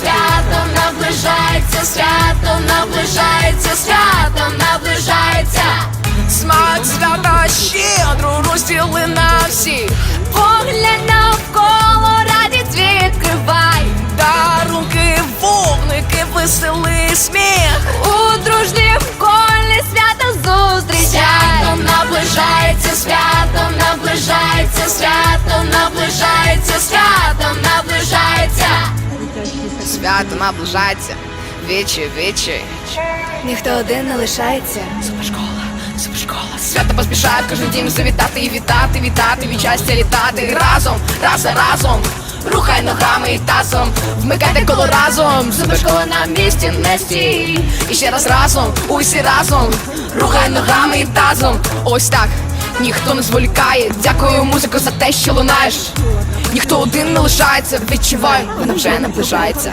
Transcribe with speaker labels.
Speaker 1: свято наближається, свято наближається, свято наближається.
Speaker 2: Смак свята щедро розділи на всі.
Speaker 1: Поглянь навколо, радість відкривай.
Speaker 2: Дарунки, вогники, веселий сміх.
Speaker 1: У дружнім колі свято зустрічай. Свято наближається, свято наближається, свято наближається, Свято наближається.
Speaker 2: Вічі, вічі.
Speaker 1: Ніхто один не лишається.
Speaker 2: Супершкола, супершкола. Свято поспішають кожен дім завітати і вітати, вітати, від щастя літати разом, раз за разом. Рухай ногами і тазом, вмикайте коло разом. Супершкола на місці не стій. І ще раз разом, усі разом. Рухай ногами і тазом. Ось так. Ніхто не зволікає. Дякую, музико, за те, що лунаєш. Ніхто один не лишається. Відчувай, вона вже наближається.